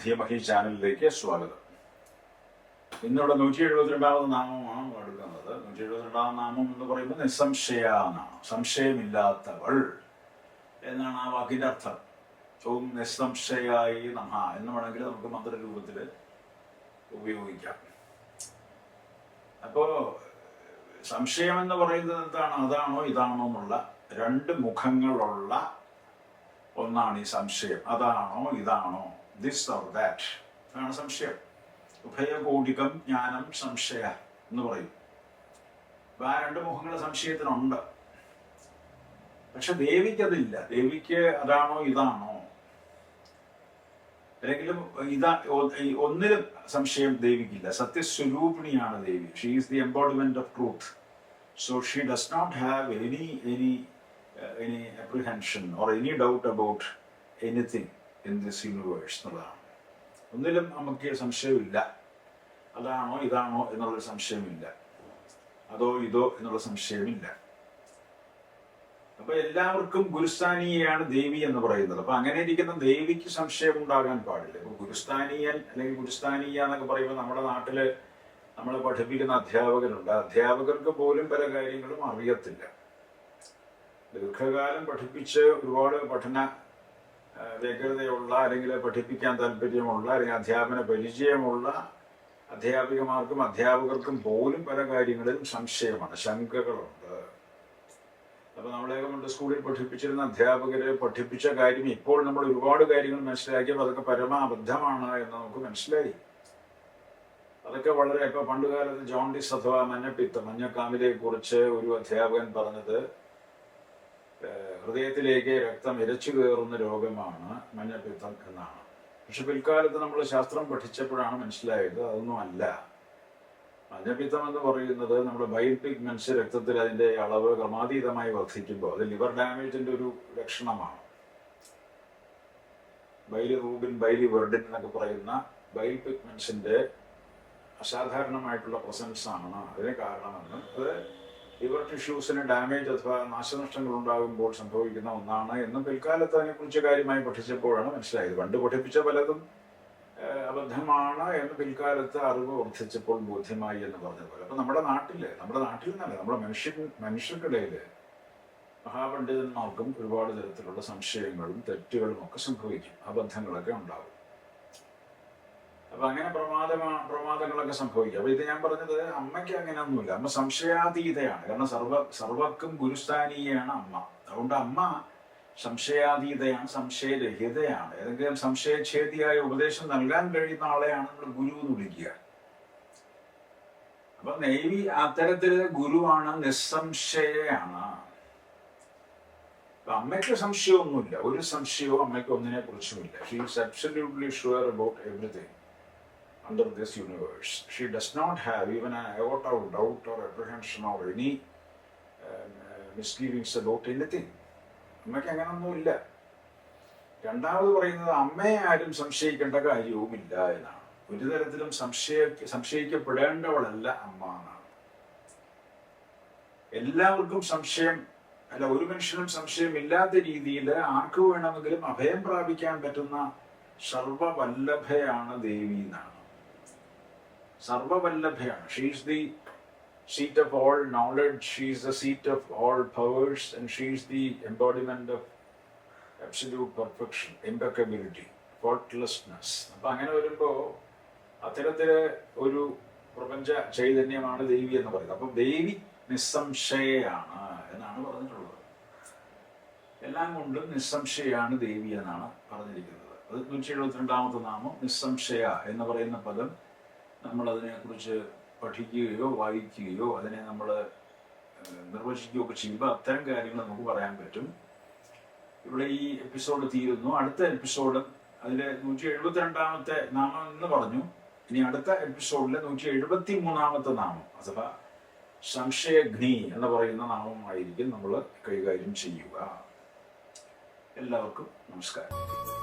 ധീമഹി ചാനലിലേക്ക് സ്വാഗതം. ഇന്നിവിടെ നൂറ്റി എഴുപത്തിരണ്ടാമത് നാമമാണ് എടുക്കുന്നത്. നൂറ്റി എഴുപത്തിരണ്ടാം നാമം എന്ന് പറയുമ്പോൾ നിസ്സംശയ സംശയമില്ലാത്തവൾ എന്നാണ് ആ വാക്കിന്റെ അർത്ഥം. ഓം നിസ്സംശയായി നമ എന്ന് വേണമെങ്കിൽ നമുക്ക് മന്ത്രരൂപത്തിൽ ഉപയോഗിക്കാം. അപ്പോ സംശയം എന്ന് പറയുന്നത് എന്താണ്? അതാണോ ഇതാണോ എന്നുള്ള രണ്ട് മുഖങ്ങളുള്ള ഒന്നാണ് ഈ സംശയം. അതാണോ ഇതാണോ? ദിസ് ഓർ ദാറ്റ് അതാണ് സംശയം. ഉഭയകോടികം ജ്ഞാനം സംശയ എന്ന് പറയും. അപ്പൊ ആ രണ്ട് മുഖങ്ങൾ സംശയത്തിനുണ്ട്. പക്ഷെ ദേവിക്ക് അതില്ല. ദേവിക്ക് അതാണോ ഇതാണോ? അല്ലെങ്കിലും ഇതാ ഒന്നിലും സംശയം ദേവിക്കില്ല. സത്യസ്വരൂപിണിയാണ് ദേവി. She is the embodiment of truth so she does not have any any any apprehension or any doubt about anything in this universe എന്നുള്ളതാണ് ഒന്നിലും നമുക്ക് സംശയമില്ല. അതാണോ ഇതാണോ എന്നുള്ളൊരു സംശയമില്ല. അതോ ഇതോ എന്നുള്ള സംശയമില്ല. അപ്പൊ എല്ലാവർക്കും ഗുരുസ്ഥാനീയാണ് ദേവി എന്ന് പറയുന്നത്. അപ്പൊ അങ്ങനെ ഇരിക്കുന്ന ദേവിക്ക് സംശയം ഉണ്ടാകാൻ പാടില്ല. ഇപ്പൊ ഗുരുസ്ഥാനീയൻ അല്ലെങ്കിൽ ഗുരുസ്ഥാനീയ എന്നൊക്കെ പറയുമ്പോൾ നമ്മുടെ നാട്ടിൽ നമ്മളെ പഠിപ്പിക്കുന്ന അധ്യാപകരുണ്ട്. അധ്യാപകർക്ക് പോലും പല കാര്യങ്ങളും അറിയത്തില്ല. ദീർഘകാലം പഠിപ്പിച്ച് ഒരുപാട് പഠന വ്യഗ്രതയുള്ള അല്ലെങ്കിൽ പഠിപ്പിക്കാൻ താല്പര്യമുള്ള അല്ലെങ്കിൽ അധ്യാപന പരിചയമുള്ള അധ്യാപികമാർക്കും അധ്യാപകർക്കും പോലും പല കാര്യങ്ങളിലും സംശയമാണ് ശങ്കകളുണ്ട്. അപ്പൊ നമ്മളെയൊക്കെ കൊണ്ട് സ്കൂളിൽ പഠിപ്പിച്ചിരുന്ന അധ്യാപകരെ പഠിപ്പിച്ച കാര്യം ഇപ്പോൾ നമ്മൾ ഒരുപാട് കാര്യങ്ങൾ മനസ്സിലാക്കിയപ്പോൾ അതൊക്കെ പരമാബദ്ധമാണ് എന്ന് നമുക്ക് മനസ്സിലായി. അതൊക്കെ വളരെ ഇപ്പൊ പണ്ടുകാലത്ത് ജോണ്ടിസ് അഥവാ മഞ്ഞപ്പിത്തം മഞ്ഞക്കാമിലെ കുറിച്ച് ഒരു അധ്യാപകൻ പറഞ്ഞത് ഹൃദയത്തിലേക്ക് രക്തം ഇരച്ചു കയറുന്ന രോഗമാണ് മഞ്ഞപ്പിത്തം എന്നാണ്. പക്ഷെ പിൽക്കാലത്ത് നമ്മൾ ശാസ്ത്രം പഠിച്ചപ്പോഴാണ് മനസ്സിലായത് അതൊന്നും അല്ല. മഞ്ഞപ്പിത്തം എന്ന് പറയുന്നത് നമ്മുടെ ബൈൽ പിഗ്മെന്റ്സ് രക്തത്തിൽ അതിന്റെ അളവ് ക്രമാതീതമായി വർദ്ധിക്കുമ്പോൾ അത് ലിവർ ഡാമേജിന്റെ ഒരു ലക്ഷണമാണ്. ബൈലി റൂബിൻ ബൈലി വെർഡിൻ എന്നൊക്കെ പറയുന്ന ബൈൽ പിഗ്മെന്റ്സിന്റെ അസാധാരണമായിട്ടുള്ള പ്രസൻസ് ആണ്. അതിന് കാരണമെന്ന് അത് ലിവർ ടിഷ്യൂസിന് ഡാമേജ് അഥവാ നാശനഷ്ടങ്ങൾ ഉണ്ടാകുമ്പോൾ സംഭവിക്കുന്ന ഒന്നാണ് എന്നും പിൽക്കാലത്ത് അതിനെക്കുറിച്ച് കാര്യമായി പഠിച്ചപ്പോഴാണ് മനസ്സിലായത്. പണ്ട് പഠിപ്പിച്ച പലതും അബദ്ധമാണ് എന്ന് പിൽക്കാലത്ത് അറിവ് വർദ്ധിച്ചപ്പോൾ ബോധ്യമായി എന്ന് പറഞ്ഞ പോലെ അപ്പൊ നമ്മുടെ നാട്ടിൽ നമ്മുടെ നാട്ടിൽ നിന്നല്ല നമ്മുടെ മനുഷ്യൻ മനുഷ്യർക്കിടയിൽ മഹാപണ്ഡിതന്മാർക്കും ഒരുപാട് തരത്തിലുള്ള സംശയങ്ങളും തെറ്റുകളും ഒക്കെ സംഭവിക്കും. അബദ്ധങ്ങളൊക്കെ ഉണ്ടാവും. അപ്പൊ അങ്ങനെ പ്രമാദമാ പ്രമാദങ്ങളൊക്കെ സംഭവിക്കും. അപ്പൊ ഇത് ഞാൻ പറഞ്ഞത് അമ്മയ്ക്ക് അങ്ങനെ അങ്ങനെയൊന്നുമില്ല. അമ്മ സംശയാതീതയാണ്. കാരണം സർവ സർവക്കും ഗുരുസ്ഥാനീയാണ് അമ്മ. അതുകൊണ്ട് അമ്മ സംശയാതീതയാണ് സംശയരഹിതയാണ്. ഏതെങ്കിലും സംശയഛേദിയായ ഉപദേശം നൽകാൻ കഴിയുന്ന ആളെയാണ് നമ്മൾ ഗുരു എന്ന് വിളിക്കുക. അപ്പൊ നെയ്വി അത്തരത്തിൽ ഗുരുവാണ് നിസ്സംശയാണ്. അമ്മയ്ക്ക് സംശയമൊന്നുമില്ല. ഒരു സംശയവും അമ്മയ്ക്ക് ഒന്നിനെ കുറിച്ചുമില്ല. She is absolutely sure about everything under this universe. She does not have even an iota of doubt or apprehension or any uh, misgivings about anything. അമ്മയ്ക്ക് രണ്ടാമത് പറയുന്നത് അമ്മയെ ആരും സംശയിക്കേണ്ട കാര്യവുമില്ല എന്നാണ് ഒരു തരത്തിലും സംശയ സംശയിക്കപ്പെടേണ്ടവളല്ല അമ്മ എന്നാണ് എല്ലാവർക്കും സംശയം അല്ല ഒരു മനുഷ്യനും സംശയമില്ലാത്ത രീതിയിൽ ആർക്ക് വേണമെങ്കിലും അഭയം പ്രാപിക്കാൻ പറ്റുന്ന സർവവല്ലഭയാണ് ദേവി എന്നാണ് സർവവല്ലഭയാണ്. She's the seat of all knowledge, she is the seat of all powers, and she is the embodiment of absolute perfection, impeccability, faultlessness. അങ്ങനെ വരുമ്പോ അത്തരത്തിലെ ഒരു പ്രപഞ്ച ചൈതന്യമാണ് ദേവി എന്ന് പറയുന്നത്. അപ്പൊ ദേവി നിസ്സംശയാണ് എന്നാണ് പറഞ്ഞിട്ടുള്ളത്. എല്ലാം കൊണ്ടും നിസ്സംശയാണ് ദേവി എന്നാണ് പറഞ്ഞിരിക്കുന്നത്. അത് നൂറ്റി എഴുപത്തിരണ്ടാമത്തെ നാമം നിസ്സംശയ എന്ന് പറയുന്ന പദം നമ്മൾ അതിനെക്കുറിച്ച് പഠിക്കുകയോ വായിക്കുകയോ അതിനെ നമ്മൾ നിർവചിക്കുകയോ ഒക്കെ ചെയ്യുമ്പോൾ അത്തരം കാര്യങ്ങൾ നമുക്ക് പറയാൻ പറ്റും. ഇവിടെ ഈ എപ്പിസോഡ് തീരുന്നു. അടുത്ത എപ്പിസോഡ് അതിൽ നൂറ്റി എഴുപത്തിരണ്ടാമത്തെ നാമം എന്ന് പറഞ്ഞു. ഇനി അടുത്ത എപ്പിസോഡിലെ നൂറ്റി എഴുപത്തി മൂന്നാമത്തെ നാമം അഥവാ സംശയഗ്നി എന്ന് പറയുന്ന നാമമായിരിക്കും നമ്മൾ കൈകാര്യം ചെയ്യുക. എല്ലാവർക്കും നമസ്കാരം.